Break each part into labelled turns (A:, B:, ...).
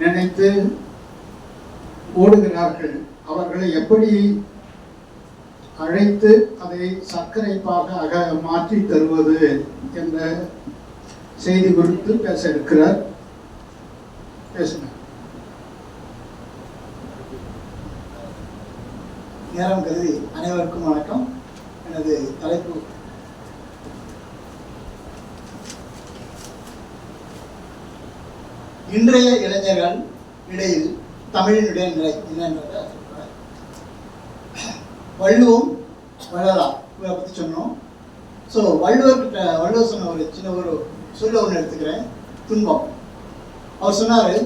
A: நினைத்து ஓடுகிறார்கள் அவர்களை எப்படி அழைத்து அதை சர்க்கரை பாகாக மாற்றி தருவது என்ற செய்தி குறித்து பேச இருக்கிறார் பேசுங்க நேரம் கருதி அனைவருக்கும் வணக்கம் எனது தலைப்பு இன்றைய இளைஞர்கள் இடையில் தமிழினுடைய நிலை என்னன்றதை சொல்கிறார் வள்ளுவம் வள்ளலாம் இவரை பற்றி சொன்னோம் ஸோ வள்ளுவர் கிட்ட வள்ளுவர் சொன்ன ஒரு சின்ன ஒரு சொல்ல ஒன்று எடுத்துக்கிறேன் துன்பம் அவர் சொன்னார்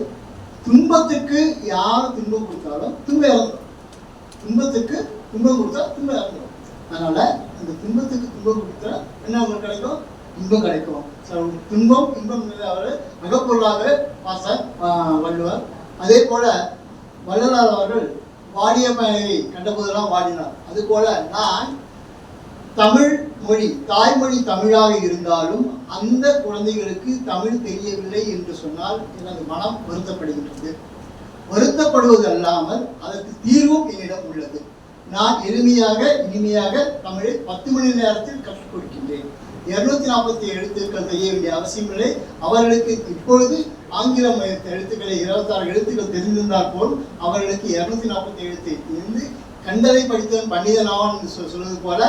A: துன்பத்துக்கு யார் துன்பம் கொடுத்தாலும் துன்ப இறந்துடும் துன்பத்துக்கு துன்பம் கொடுத்தா துன்பம் இறந்துடும் அதனால் அந்த துன்பத்துக்கு துன்பம் கொடுத்தா என்ன அவங்களுக்கு கிடைக்கும் இன்பம் கிடைக்கும் துன்பம் இன்பம் அவர் மிகப்பொருளாக பாச வள்ளுவர் அதே போல வள்ளலார் அவர்கள் வாடிய மனைவி கண்டபோதெல்லாம் வாடினார் அது போல நான் தமிழ் மொழி தாய்மொழி தமிழாக இருந்தாலும் அந்த குழந்தைகளுக்கு தமிழ் தெரியவில்லை என்று சொன்னால் எனது மனம் வருத்தப்படுகின்றது வருத்தப்படுவது அல்லாமல் அதற்கு தீர்வும் என்னிடம் உள்ளது நான் எளிமையாக இனிமையாக தமிழை பத்து மணி நேரத்தில் கற்றுக் கொடுக்கின்றேன் இருநூத்தி நாற்பத்தி எழுத்துக்கள் செய்ய வேண்டிய அவசியம் இல்லை அவர்களுக்கு இப்பொழுது ஆங்கில எழுத்துக்களை இருபத்தாறு எழுத்துக்கள் தெரிந்திருந்தால் போல் அவர்களுக்கு இருநூத்தி நாற்பத்தி எழுத்து இருந்து கண்டதை படித்தவன் பண்டிதன் ஆவான் என்று சொல்வது போல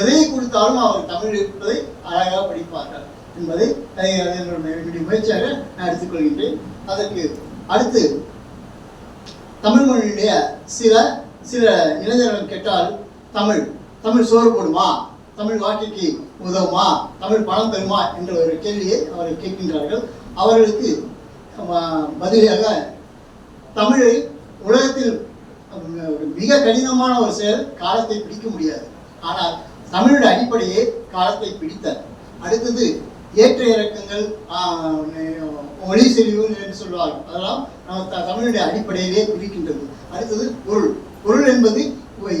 A: எதை கொடுத்தாலும் அவர் தமிழ் இருப்பதை அழகாக படிப்பார்கள் என்பதை என்னுடைய முயற்சியாக நான் எடுத்துக்கொள்கின்றேன் அதற்கு அடுத்து தமிழ் மொழியினுடைய சில சில இளைஞர்கள் கேட்டால் தமிழ் தமிழ் சோறு போடுமா தமிழ் வாழ்க்கைக்கு உதவுமா தமிழ் பணம் தருமா என்ற ஒரு கேள்வியை அவர்கள் கேட்கின்றார்கள் அவர்களுக்கு பதிலாக தமிழை உலகத்தில் மிக கடினமான ஒரு செயல் காலத்தை பிடிக்க முடியாது ஆனால் தமிழோட அடிப்படையே காலத்தை பிடித்தார் அடுத்தது ஏற்ற இறக்கங்கள் மொழி செறிவு என்று சொல்வார்கள் அதெல்லாம் நம்ம தமிழுடைய அடிப்படையிலே பிடிக்கின்றது அடுத்தது பொருள் பொருள் என்பது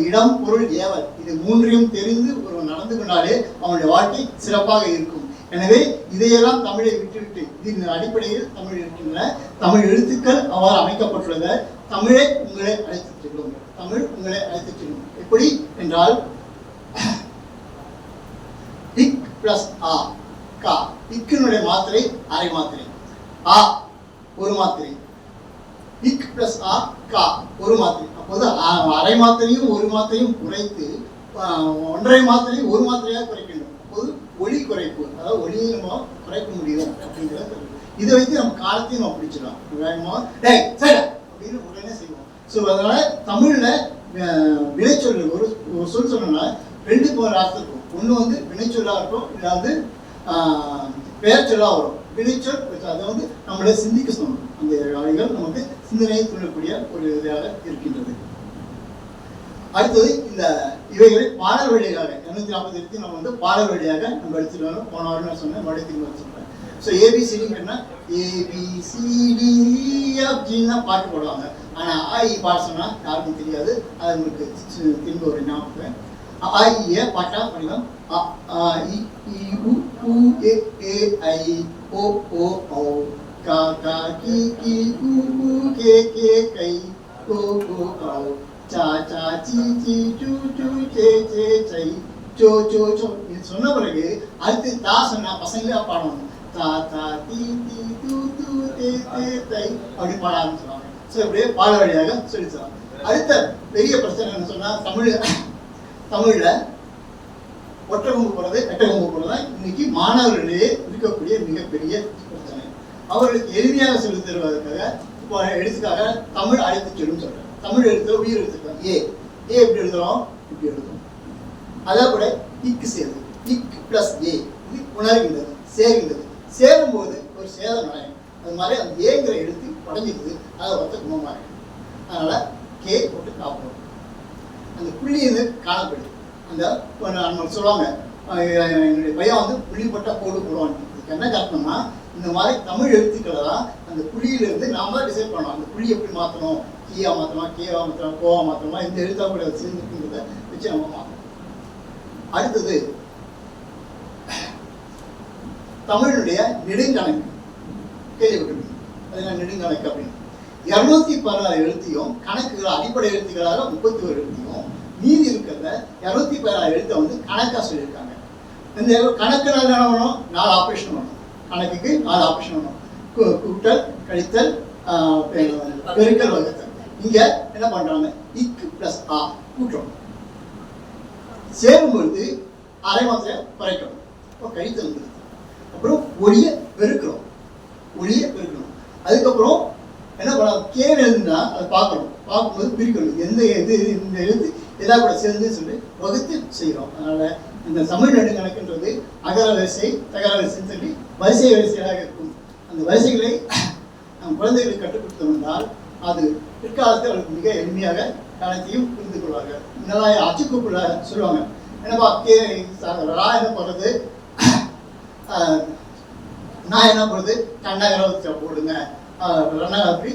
A: இடம் பொருள் ஏவல் இது மூன்றையும் தெரிந்து ஒருவன் நடந்து கொண்டாலே அவனுடைய வாழ்க்கை சிறப்பாக இருக்கும் எனவே இதையெல்லாம் தமிழை விட்டுவிட்டு இதன் அடிப்படையில் தமிழ் இருக்கின்ற தமிழ் எழுத்துக்கள் அவ்வாறு அமைக்கப்பட்டுள்ளது தமிழை உங்களை அழைத்துச் செல்லும் தமிழ் உங்களை அழைத்துச் செல்லும் எப்படி என்றால் இக் பிளஸ் ஆ கா இக்கினுடைய மாத்திரை அரை மாத்திரை ஆ ஒரு மாத்திரை இக் பிளஸ் ஆ கா ஒரு மாத்திரை வந்து அரை மாத்திரையும் ஒரு மாத்திரையும் குறைத்து ஒன்றரை மாத்திரையும் ஒரு மாத்திரையாக குறைக்கணும் ஒரு ஒளி குறைப்பு அதாவது ஒளியை நம்ம குறைக்க முடியுது அப்படிங்கிறத இதை வைத்து நம்ம காலத்தையும் நம்ம பிடிச்சிடலாம் வேணுமா டே சரி அப்படின்னு உடனே செய்வோம் ஸோ அதனால தமிழில் வினைச்சொல் ஒரு ஒரு சொல் ரெண்டு ரெண்டுக்கு ஒரு அர்த்தம் ஒன்று வந்து வினைச்சொல்லாக இருக்கும் இல்லை வந்து பெயர் சொல்லாக வரும் வினைச்சொல் அதாவது நம்மளை சிந்திக்க சொன்னோம் அந்த அணிகள் நமக்கு சிந்தனையை தூண்டக்கூடிய ஒரு இதாக இருக்கின்றது அடுத்தது இந்த இவைகளை பாடல் வழியாக இருநூத்தி நாற்பத்தி எட்டு நம்ம வந்து பாடல் வழியாக நம்ம எடுத்துட்டு போனாலும் போன சொன்னேன் மறுபடியும் திரும்ப சொல்றேன் ஸோ ஏபிசிடிங்கன்னா ஏபிசிடிஎஃப்ஜின்னா பாட்டு போடுவாங்க ஆனால் ஐ பாட சொன்னால் யாருக்கும் தெரியாது அது உங்களுக்கு திரும்ப ஒரு ஞாபகம் ஏ பாட்டா படிக்கலாம் โอโอโอกากากีกีกูกูเกเกไกโกโกเกาจาจาจีจีจูจูเจเจใจโจโจโจ இது சொன்ன பிறகு அடுத்து தா சொன்னா பசங்களே பாடணும் தா தா தீ தீ தே தே அப்படி பாட ஆரம்பிச்சுவாங்க ஸோ பாட வழியாக சொல்லிச்சுவாங்க அடுத்த பெரிய பிரச்சனை என்ன தமிழ் தமிழில் ஒற்றை கொம்பு போனது ரெட்டை கொம்பு இன்னைக்கு மாணவர்களிடையே இருக்கக்கூடிய மிகப்பெரிய பிரச்சனை அவர்களுக்கு எளிமையாக சொல்லித் தருவதற்காக இப்போ எழுத்துக்காக தமிழ் அழைத்து செல்லும் சொல்றேன் தமிழ் எழுத்து உயிர் எழுத்துக்கலாம் ஏ ஏ எப்படி எழுதுறோம் இப்படி எழுதுறோம் அதே போல இக்கு சேரு இக் பிளஸ் ஏ இது உணர்கின்றது சேர்கின்றது சேரும் போது ஒரு சேதம் நடையும் அது மாதிரி அந்த ஏங்கிற எழுத்து படைஞ்சிருது அதை ஒருத்த குணமாக அதனால கே போட்டு காப்போம் அந்த புள்ளி இது காணப்படுது அந்த சொல்லுவாங்க என்னுடைய பையன் வந்து புள்ளிப்பட்ட கோடு போடுவான் என்ன காரணம்னா இந்த மாதிரி தமிழ் எழுத்துக்களை தான் அந்த புள்ளியிலிருந்து நாம் தான் டிசைட் பண்ணோம் அந்த புள்ளி எப்படி மாற்றணும் கீயா மாற்றலாம் கேவா மாற்றலாம் கோவா மாற்றலாம் இந்த எழுத்தா கூட சேர்ந்துருக்குங்கிறத வச்சு நம்ம மாற்றணும் அடுத்தது தமிழனுடைய நெடுங்கணக்கு கேள்விப்பட்டிருக்கீங்க அதெல்லாம் நெடுங்கணக்கு அப்படின்னு இருநூத்தி பதினாறு எழுத்தியும் கணக்குகள் அடிப்படை எழுத்துக்களாக முப்பத்தி ஒரு எழுத்தியும் மீதி இருக்கிறத இரநூத்தி பதினாறு எழுத்தை வந்து கணக்காக சொல்லியிருக்காங்க இந்த கணக்கு நாள் என்ன பண்ணணும் நாலு ஆப்ரேஷன் பண்ணணும் கணக்குக்கு நாலு ஆப்ரேஷன் பண்ணணும் கூட்டல் கழித்தல் பெருக்கல் வகுத்தல் இங்க என்ன பண்றாங்க இக்கு பிளஸ் ஆ கூட்டம் சேரும் பொழுது அரை மாதத்தை குறைக்கணும் இப்போ கழித்தல் அப்புறம் ஒளிய பெருக்கணும் ஒளிய பெருக்கணும் அதுக்கப்புறம் என்ன பண்ணலாம் கேடு எழுதுனா அதை பார்க்கணும் பார்க்கும்போது பிரிக்கணும் எந்த இது இந்த எழுத்து இதாக கூட சேர்ந்து சொல்லி வகுத்து செய்கிறோம் அதனால் இந்த தமிழ் நெடுங்கணக்குன்றது அகர வரிசை தகர வரிசைன்னு சொல்லி வரிசை வரிசையாக இருக்கும் அந்த வரிசைகளை நம் குழந்தைகளுக்கு கற்றுக் வந்தால் அது பிற்காலத்தில் அவர்களுக்கு மிக எளிமையாக கணத்தையும் புரிந்து கொள்வார்கள் முன்னெல்லாம் அச்சுக்குப்புல சொல்லுவாங்க என்னப்பா கே ரா என்ன போடுறது நான் என்ன போடுறது கண்ணகரத்தை போடுங்க அப்படி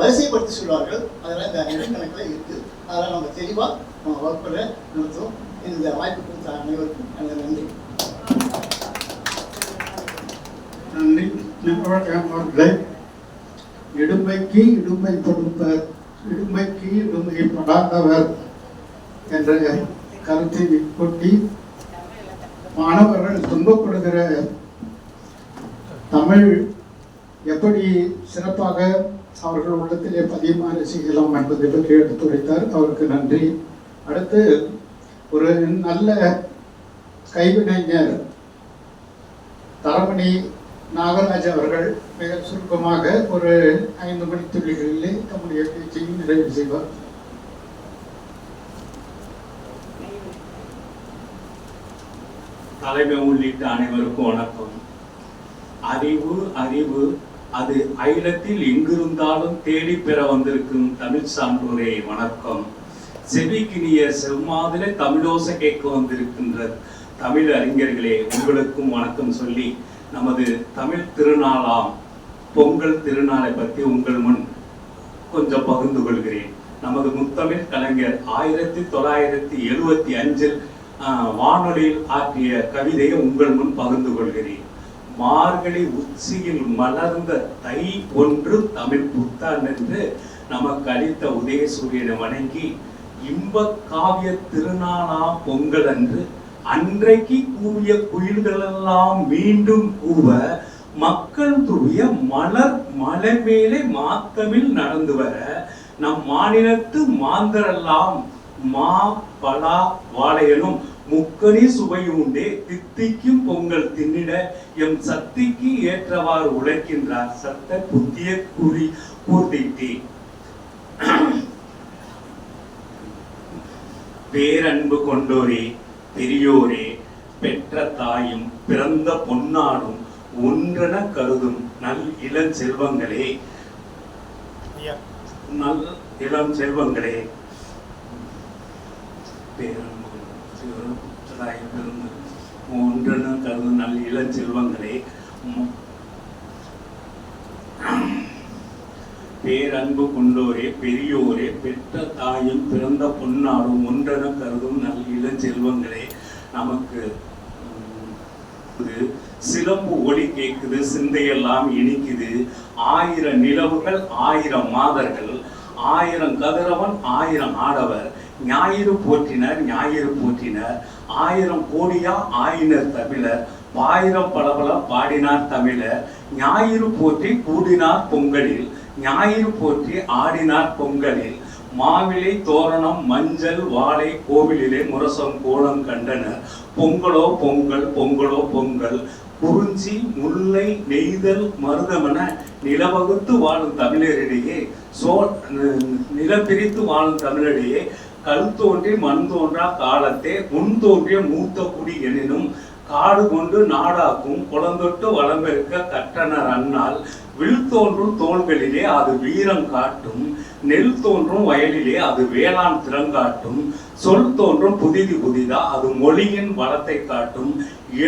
A: வரிசைப்படுத்தி சொல்வார்கள் அதெல்லாம் இந்த நெடுக்கணக்கில் இருக்குது அதெல்லாம் நம்ம தெளிவாக நம்ம வகுப்பில் நடத்தும் இந்த வாய்ப்பு கொடுத்த அனைவருக்கும் எனது நன்றி நன்றி நம்மளே இடுமைக்கு இடுமை கொடுப்பர் இடுமைக்கு இடுமை படாதவர் என்ற கருத்தை கொட்டி மாணவர்கள் துன்பப்படுகிற தமிழ் எப்படி சிறப்பாக அவர்கள் உள்ளத்திலே பதியுமாறு செய்யலாம் என்பதை பற்றி எடுத்துரைத்தார் அவருக்கு நன்றி அடுத்து ஒரு நல்ல கைவினைஞர் தரமணி நாகராஜ் அவர்கள் மிக சுருக்கமாக ஒரு ஐந்து மணி துள்ளிகளிலே தம்முடைய பேச்சையும் நிறைவு செய்வார்
B: தலைமை உள்ளிட்ட அனைவருக்கும் வணக்கம் அறிவு அறிவு அது அகிலத்தில் எங்கிருந்தாலும் தேடி பெற வந்திருக்கும் தமிழ் சான்றோரை வணக்கம் செவிக்கினிய நீய செவ்மாதிர தமிழோசை கேட்க வந்திருக்கின்ற தமிழ் அறிஞர்களே உங்களுக்கும் வணக்கம் சொல்லி நமது தமிழ் திருநாளாம் பொங்கல் திருநாளை பற்றி உங்கள் முன் கொஞ்சம் பகிர்ந்து கொள்கிறேன் நமது முத்தமிழ் கலைஞர் ஆயிரத்தி தொள்ளாயிரத்தி எழுவத்தி அஞ்சில் வானொலியில் ஆற்றிய கவிதையை உங்கள் முன் பகிர்ந்து கொள்கிறேன் மார்கழி உச்சியில் மலர்ந்த தை ஒன்று தமிழ் புத்தான் நமக்கு அளித்த உதயசூரியனை வணங்கி இன்ப காவிய திருநாளா பொங்கல் அன்று அன்றைக்கு கூவிய குயில்களெல்லாம் மீண்டும் கூவ மக்கள் துவிய மலர் மலை மேலே மாத்தமில் நடந்து வர நம் மாநிலத்து மாந்தரெல்லாம் மா பலா வாழையனும் முக்கணி சுவையுண்டே தித்திக்கும் பொங்கல் தின்னிட எம் சக்திக்கு ஏற்றவாறு உழைக்கின்றார் சத்த புத்திய குறி கூர்த்திட்டி பேரன்பு கொண்டோரே பெரியோரே பெற்ற தாயும் பிறந்த பொன்னாடும் ஒன்றென கருதும் நல் இளம் செல்வங்களே நல் இளம் செல்வங்களே பேரன்பு ஒன்றென கருதும் நல் இளம் செல்வங்களே பேரன்பு கொண்டோரே பெரியோரே பெற்ற தாயும் பிறந்த பொன்னாரும் ஒன்றென கருதும் நல் இளஞ்செல்வங்களே நமக்கு சிலம்பு ஒளி கேட்குது சிந்தையெல்லாம் இனிக்குது ஆயிரம் நிலவுகள் ஆயிரம் மாதர்கள் ஆயிரம் கதிரவன் ஆயிரம் ஆடவர் ஞாயிறு போற்றினர் ஞாயிறு போற்றினர் ஆயிரம் கோடியா ஆயினர் தமிழர் பாயிரம் பலபல பாடினார் தமிழர் ஞாயிறு போற்றி கூடினார் பொங்கலில் ஞாயிறு போற்றி ஆடினார் பொங்கலில் மாவிலை தோரணம் மஞ்சள் வாழை கோவிலிலே முரசம் கோலம் கண்டனர் பொங்கலோ பொங்கல் பொங்கலோ பொங்கல் குறிஞ்சி முல்லை நெய்தல் மருதமென நிலவகுத்து வாழும் தமிழரிடையே சோ நிலப்பிரித்து வாழும் தமிழரிடையே கல் தோன்றி மண் தோன்றா காலத்தே முன் தோன்றிய மூத்த குடி எனினும் காடு கொண்டு நாடாக்கும் குளந்தொட்டு வளம்பெருக்க கட்டணர் அண்ணால் வில் தோன்றும் தோள்களிலே அது வீரம் காட்டும் நெல் தோன்றும் வயலிலே அது வேளாண் திறங்காட்டும் சொல் தோன்றும் புதிதி புதிதா அது மொழியின் வளத்தை காட்டும்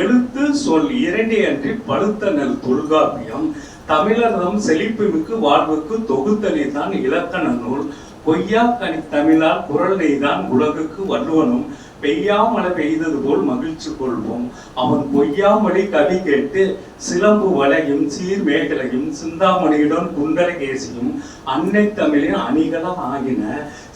B: எழுத்து சொல் இரண்டே அன்றி பழுத்த நெல் தொல்காப்பியம் தமிழர்தம் செழிப்புமிக்கு வாழ்வுக்கு தொகுத்தனை தான் இலக்கண நூல் பொய்யா கனி தமிழால் குரல் நெய்தான் உலகுக்கு வள்ளுவனும் பெய்யாமலை பெய்தது போல் மகிழ்ச்சி கொள்வோம் அவன் பொய்யாமலை கவி கேட்டு சிலம்பு சீர் சீர்மேகலையும் சிந்தாமணியுடன் குண்டலகேசியும் அன்னை தமிழின் அணிகளும் ஆகின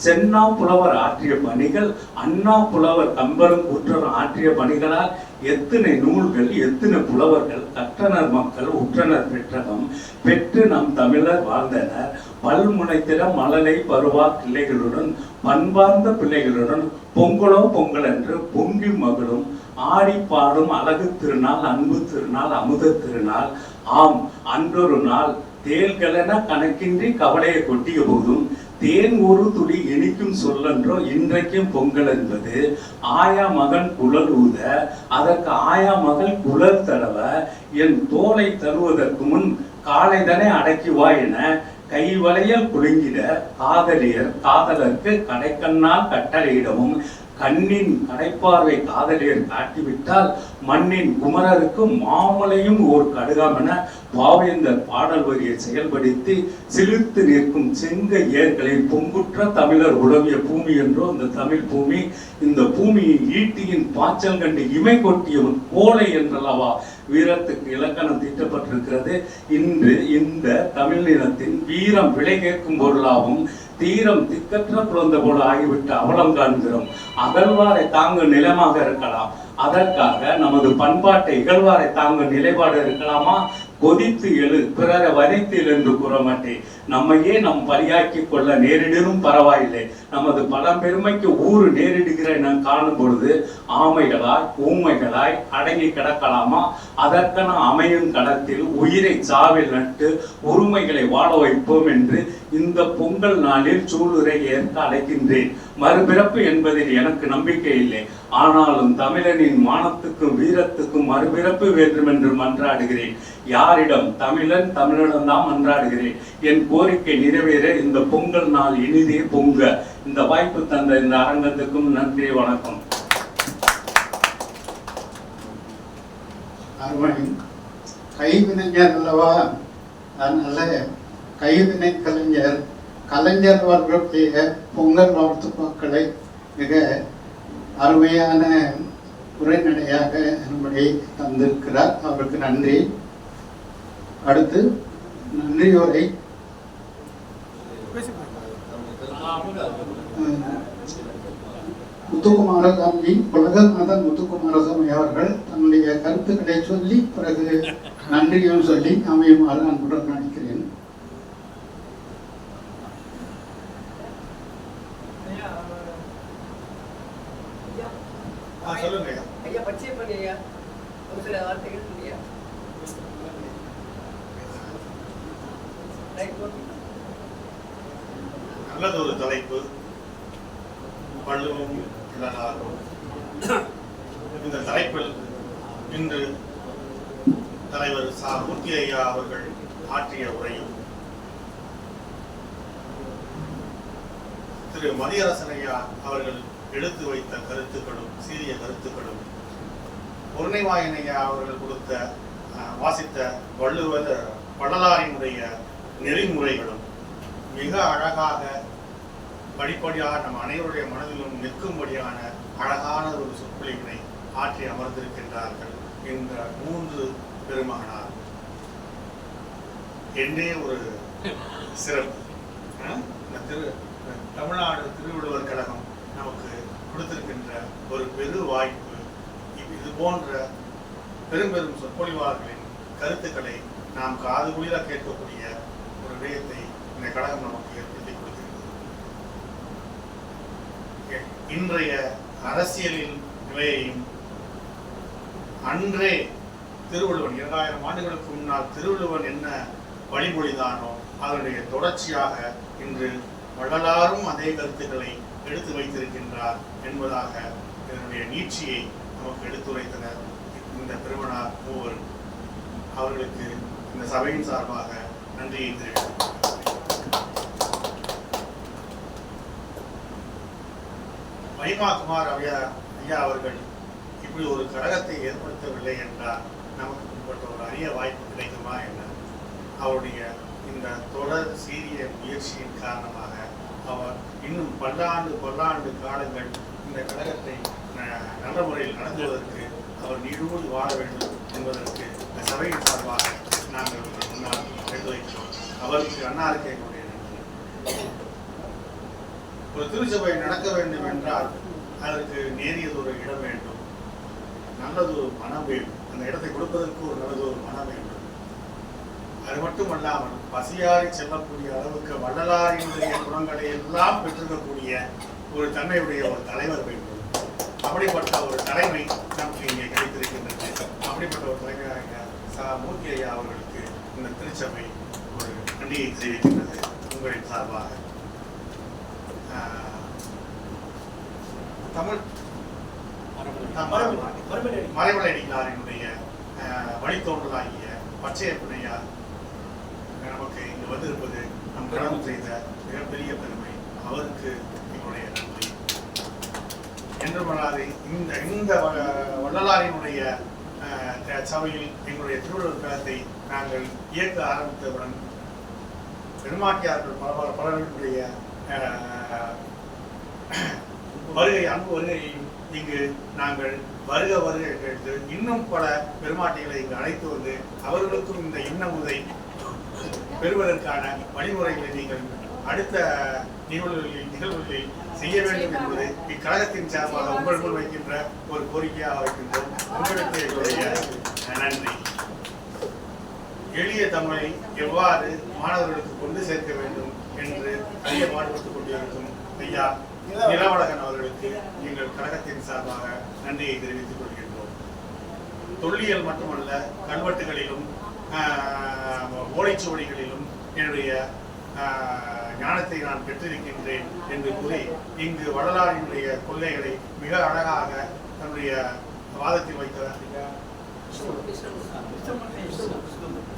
B: சென்னா புலவர் ஆற்றிய பணிகள் அண்ணா புலவர் கம்பரும் குற்றர் ஆற்றிய பணிகளால் எத்தனை நூல்கள் எத்தனை புலவர்கள் கற்றனர் மக்கள் உற்றனர் பெற்றகம் பெற்று நம் தமிழர் வாழ்ந்தனர் பல்முனைத்திற மலலை பருவா பிள்ளைகளுடன் பண்பார்ந்த பிள்ளைகளுடன் பொங்கலோ பொங்கல் என்று பொங்கி மகளும் ஆடி பாடும் அழகு திருநாள் அன்பு திருநாள் அமுத திருநாள் ஆம் அன்றொரு நாள் தேல்களென கணக்கின்றி கவலையை கொட்டிய போதும் தேன் ஒரு துளி இனிக்கும் சொல்லன்றோ இன்றைக்கும் பொங்கல் என்பது ஆயா மகன் குழல் ஊத அதற்கு ஆயா மகள் குழல் தடவ என் தோலை தருவதற்கு முன் காலைதனை அடக்கி வா என கைவளையல் குலுங்கிட காதலியர் காதலருக்கு கடைக்கண்ணால் கட்டளையிடவும் கண்ணின் கடைப்பார்வை காதலியர் காட்டிவிட்டால் மண்ணின் குமரருக்கு மாமலையும் ஓர் கடுகம் என பாவேந்தர் பாடல் வரியை செயல்படுத்தி சிலிர்த்து நிற்கும் செங்க ஏர்களை பொங்குற்ற தமிழர் உழவிய பூமி என்றோ இந்த தமிழ் பூமி இந்த பூமியின் ஈட்டியின் பாச்சல் கண்டு இமை கொட்டியவன் கோலை என்றல்லவா வீரத்துக்கு இலக்கணம் தீட்டப்பட்டிருக்கிறது இன்று இந்த தமிழ் வீரம் விலை கேட்கும் பொருளாகவும் தீரம் திக்கற்ற பிறந்த போல ஆகிவிட்டு அவலம் காண்கிறோம் அகழ்வாரை தாங்க நிலமாக இருக்கலாம் அதற்காக நமது பண்பாட்டை இகழ்வாரை தாங்க நிலைப்பாடு இருக்கலாமா கொதித்து எழு பிறரை வதைத்து என்று கூற மாட்டேன் நம்மையே நம் பலியாக்கி கொள்ள நேரிடரும் பரவாயில்லை நமது பழம்பெருமைக்கு ஊறு நேரிடுகிற நாம் காணும் பொழுது ஆமைகளாய் ஊமைகளாய் அடங்கி கிடக்கலாமா அதற்கென அமையும் கடத்தில் உயிரை சாவில் நட்டு உரிமைகளை வாழ வைப்போம் என்று இந்த பொங்கல் நாளில் சூளுரை ஏற்க அழைக்கின்றேன் மறுபிறப்பு என்பதில் எனக்கு நம்பிக்கை இல்லை ஆனாலும் தமிழனின் மானத்துக்கும் வீரத்துக்கும் மறுபிறப்பு வேண்டும் என்று மன்றாடுகிறேன் யாரிடம் தமிழன் தமிழனிடம் தான் மன்றாடுகிறேன் என் கோரிக்கை நிறைவேற இந்த பொங்கல் நாள் இனிதே பொங்க இந்த வாய்ப்பு தந்த இந்த அரங்கத்துக்கும் நன்றி வணக்கம்
A: கைவினைஞர் அல்லவா அதனால கைவினை கலைஞர் கலைஞர் அவர்களுடைய பொங்கல் வாழ்த்து மக்களை மிக அருமையான உரைநடையாக நம்முடைய தந்திருக்கிறார் அவருக்கு நன்றி அடுத்து நன்றியோரை முத்துக்குமாரசாமி உலகநாதன் முத்துக்குமாரசாமி அவர்கள் தன்னுடைய கருத்துக்களை சொல்லி பிறகு நன்றியும் சொல்லி அமையுமாறு அன்புடன்
C: இன்று தலைவர் சா மூர்த்தி ஐயா அவர்கள் ஆற்றிய உரையும் திரு மணியரசன் ஐயா அவர்கள் எடுத்து வைத்த கருத்துக்களும் சீரிய கருத்துக்களும் பொருணைவாயன் ஐயா அவர்கள் கொடுத்த வாசித்த வள்ளுவர் வள்ளலாரினுடைய நெறிமுறைகளும் மிக அழகாக படிப்படியாக நம் அனைவருடைய மனதிலும் நிற்கும்படியான அழகான ஒரு சொற்பொழிவினை ஆற்றி அமர்ந்திருக்கின்றார்கள் என்ற மூன்று பெருமானார் என்னே ஒரு சிறப்பு இந்த திரு தமிழ்நாடு திருவிடுவர் கழகம் நமக்கு கொடுத்திருக்கின்ற ஒரு பெரு வாய்ப்பு இது போன்ற பெரும் பெரும் சொற்பொழிவாளர்களின் கருத்துக்களை நாம் காது குளிர கேட்கக்கூடிய ஒரு விடயத்தை இந்த கழகம் நமக்கு ஏற்படுத்தி கொடுக்கிறது இன்றைய அரசியலின் நிலையையும் அன்றே திருவள்ளுவன் இரண்டாயிரம் ஆண்டுகளுக்கு முன்னால் திருவள்ளுவன் என்ன வழிமொழிதானோ அதனுடைய தொடர்ச்சியாக இன்று வள்ளலாரும் அதே கருத்துக்களை எடுத்து வைத்திருக்கின்றார் என்பதாக இதனுடைய நீட்சியை நமக்கு எடுத்துரைத்தனர் இந்த திருமணார் மூவர் அவர்களுக்கு இந்த சபையின் சார்பாக நன்றியை தெரிவித்தார் மகிமா குமார் ஐயா ஐயா அவர்கள் இப்படி ஒரு கழகத்தை ஏற்படுத்தவில்லை என்றால் நமக்கு பின்பற்ற ஒரு அரிய வாய்ப்பு கிடைக்குமா என்ன அவருடைய இந்த தொடர் சீரிய முயற்சியின் காரணமாக அவர் இன்னும் பல்லாண்டு பல்லாண்டு காலங்கள் இந்த கழகத்தை நல்ல முறையில் நடத்துவதற்கு அவர் நீடூழி வாழ வேண்டும் என்பதற்கு இந்த சபையின் சார்பாக நாங்கள் முன்னால் எடுத்து வைக்கிறோம் அவருக்கு அண்ணாருக்கு எங்களுடைய ஒரு திருச்சபை நடக்க வேண்டும் என்றால் அதற்கு நேரியதொரு இடம் வேண்டும் நல்லது ஒரு மனம் வேண்டும் அந்த இடத்தை கொடுப்பதற்கு ஒரு நல்லது ஒரு மனம் வேண்டும் அது மட்டுமல்லாமல் பசியாறி செல்லக்கூடிய அளவுக்கு வள்ளலாரினுடைய குணங்களை எல்லாம் பெற்றிருக்கக்கூடிய ஒரு தன்மையுடைய ஒரு தலைவர் வேண்டும் அப்படிப்பட்ட ஒரு தலைமை நமக்கு இங்கே கிடைத்திருக்கின்றது அப்படிப்பட்ட ஒரு தலைமையாக சா மூர்த்தி ஐயா அவர்களுக்கு இந்த திருச்சபை ஒரு நன்றியை தெரிவிக்கின்றது உங்களின் சார்பாக தமிழ் மறைமலை அடிகளாரினுடைய வழித்தோன்றலாகிய பச்சைய பிள்ளையார் நமக்கு இங்கு வந்திருப்பது நம் கடவுள் செய்த மிகப்பெரிய பெருமை அவருக்கு எங்களுடைய நன்றி என்று பண்ணாது இந்த இந்த வள்ளலாரினுடைய சபையில் எங்களுடைய திருவள்ளுவர் கழகத்தை நாங்கள் இயக்க ஆரம்பித்தவுடன் பெருமாட்டியார்கள் பல பல பலர்களுடைய வருகை அன்பு வருகையையும் இங்கு நாங்கள் வருக வருக கேட்டு இன்னும் பல பெருமாட்டிகளை இங்கு அழைத்து வந்து அவர்களுக்கும் இந்த இன்னமுதை பெறுவதற்கான வழிமுறைகளை நீங்கள் அடுத்த நிகழ்வுகளில் நிகழ்வுகளில் செய்ய வேண்டும் என்பது இக்கழகத்தின் சார்பாக உங்கள் முன் வைக்கின்ற ஒரு கோரிக்கையாக வைக்கின்றோம் உங்களுக்கு என்னுடைய நன்றி எளிய தமிழை எவ்வாறு மாணவர்களுக்கு கொண்டு சேர்க்க வேண்டும் என்று அறிய பாடுபட்டுக் கொண்டிருக்கும் ஐயா நிலவழகன் அவர்களுக்கு எங்கள் கழகத்தின் சார்பாக நன்றியை தெரிவித்துக் கொள்கின்றோம் தொல்லியல் மட்டுமல்ல கல்வெட்டுகளிலும் ஓலைச்சுவடிகளிலும் என்னுடைய ஞானத்தை நான் பெற்றிருக்கின்றேன் என்று கூறி இங்கு வள்ளலாரினுடைய கொள்கைகளை மிக அழகாக தன்னுடைய வாதத்தில் வைத்த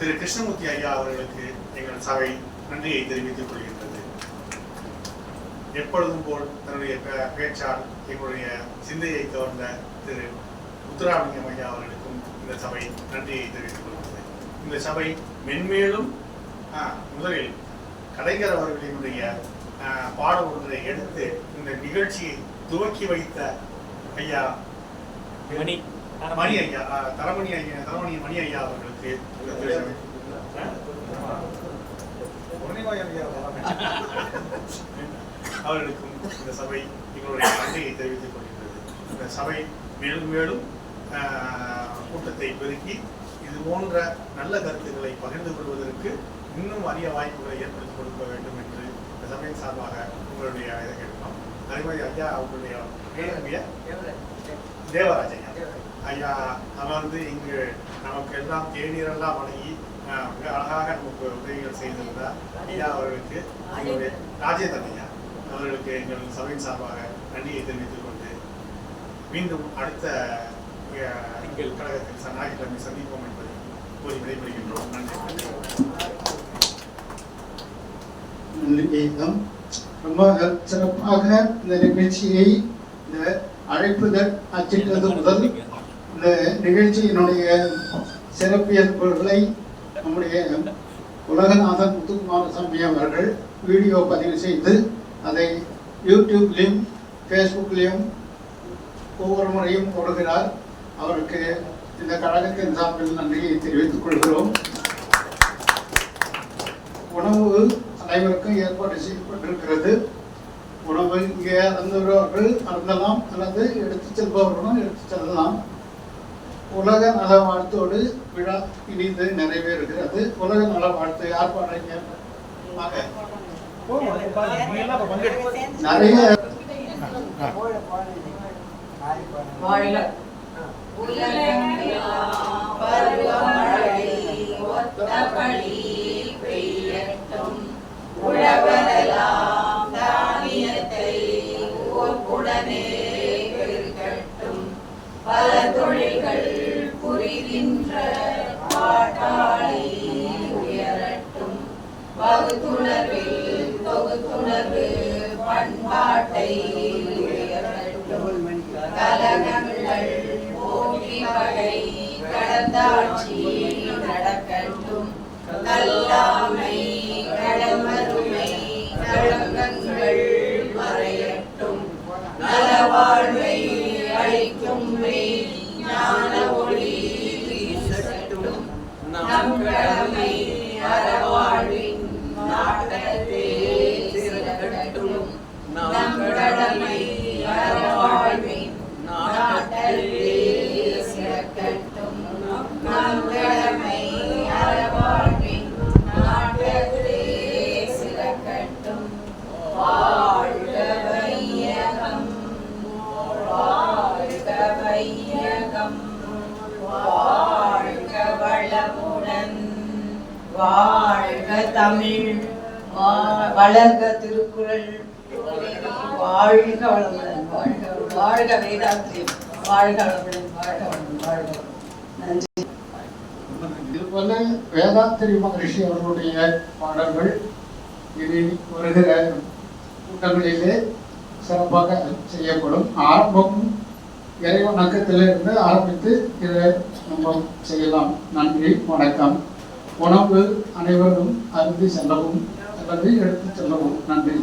C: திரு கிருஷ்ணமூர்த்தி ஐயா அவர்களுக்கு எங்கள் சபை நன்றியை தெரிவித்துக் கொள்கிறேன் எப்பொழுதும் போல் தன்னுடைய பேச்சால் எங்களுடைய சிந்தையை கவர்ந்த திரு முத்துராமலிங்கம் ஐயா அவர்களுக்கும் இந்த சபை நன்றியை தெரிவித்துக் கொள்கிறது இந்த சபை மென்மேலும் முதலில் கலைஞர் அவர்களினுடைய பாடம் ஒன்றை எடுத்து இந்த நிகழ்ச்சியை துவக்கி வைத்த ஐயா மணி மணி ஐயா தரமணி ஐயா தரமணி மணி ஐயா அவர்களுக்கு அவர்களுக்கும் இந்த சபை எங்களுடைய பண்டிகை தெரிவித்துக் கொள்கின்றது இந்த சபை மேலும் மேலும் கூட்டத்தை பெருக்கி இது போன்ற நல்ல கருத்துக்களை பகிர்ந்து கொள்வதற்கு இன்னும் அரிய வாய்ப்புகளை ஏற்படுத்திக் கொடுக்க வேண்டும் என்று இந்த சபையின் சார்பாக உங்களுடைய இதை கேட்போம் அதேமாதிரி ஐயா அவங்களுடைய மேலமைய தேவராஜன் ஐயா அவர் அமர்ந்து இங்கு நமக்கு எல்லாம் தேநீரெல்லாம் வணங்கி மிக அழகாக நமக்கு உதவிகள் செய்திருந்தார் ஐயா அவர்களுக்கு எங்களுடைய ராஜேந்திரன் அவர்களுக்கு எங்கள் சபையின் சார்பாக நன்றியை தெரிவித்துக் கொண்டு மீண்டும் அடுத்த எங்கள் கழகத்தில் ஞாயிற்றுக்கிழமை சந்திப்போம் என்பதை கூறி விடைபெறுகின்றோம் நன்றி
A: ரொம்ப சிறப்பாக இந்த நிகழ்ச்சியை இந்த அழைப்புதல் அச்சிட்டது முதல் இந்த நிகழ்ச்சியினுடைய சிறப்பியல்புகளை நம்முடைய உலகநாதன் முத்துக்குமாரசாமி அவர்கள் வீடியோ பதிவு செய்து அதை யூடியூப்லேயும் ஃபேஸ்புக்லேயும் ஒவ்வொரு முறையும் போடுகிறார் அவருக்கு இந்த கழகத்தின் சார்பில் நன்றியை தெரிவித்துக் கொள்கிறோம் உணவு அனைவருக்கும் ஏற்பாடு செய்யப்பட்டிருக்கிறது உணவு இங்கே அருந்தவர்கள் அறந்தலாம் அல்லது எடுத்து செல்பவர்களும் எடுத்து செல்லலாம் உலக நல வாழ்த்தோடு விழா இணைந்து நிறைவேறுகிறது உலக நல வாழ்த்து யார் நிறைய
D: உழவரெல்லாம் தானியத்தை உடனே பெருக்கட்டும் பல தொழில்கள் புரிகின்ற பாட்டாளி உயரட்டும் பகுத்துணர்வில் தொகுத்துணர்வு பண்பாட்டை கலகங்கள் போட்டி வகை கடந்தாட்சி நடக்கட்டும் கல்லாமை வாழ்க தமிழ் வளர்க திருக்குறள் வாழ்க வளமுடன் வாழ்க வாழ்க வேதாத்திரியம் வாழ்க வளமுடன் வாழ்க வளமுடன் வாழ்க நன்றி
A: இது வேதாத்திரி மகரிஷி அவர்களுடைய பாடல்கள் இனி வருகிற கூட்டங்களிலே சிறப்பாக செய்யப்படும் ஆரம்பம் இறைவன் நக்கத்திலிருந்து ஆரம்பித்து இதை நம்ம செய்யலாம் நன்றி வணக்கம் உணவு அனைவரும் அருந்து செல்லவும் அல்லது எடுத்து செல்லவும் நன்றி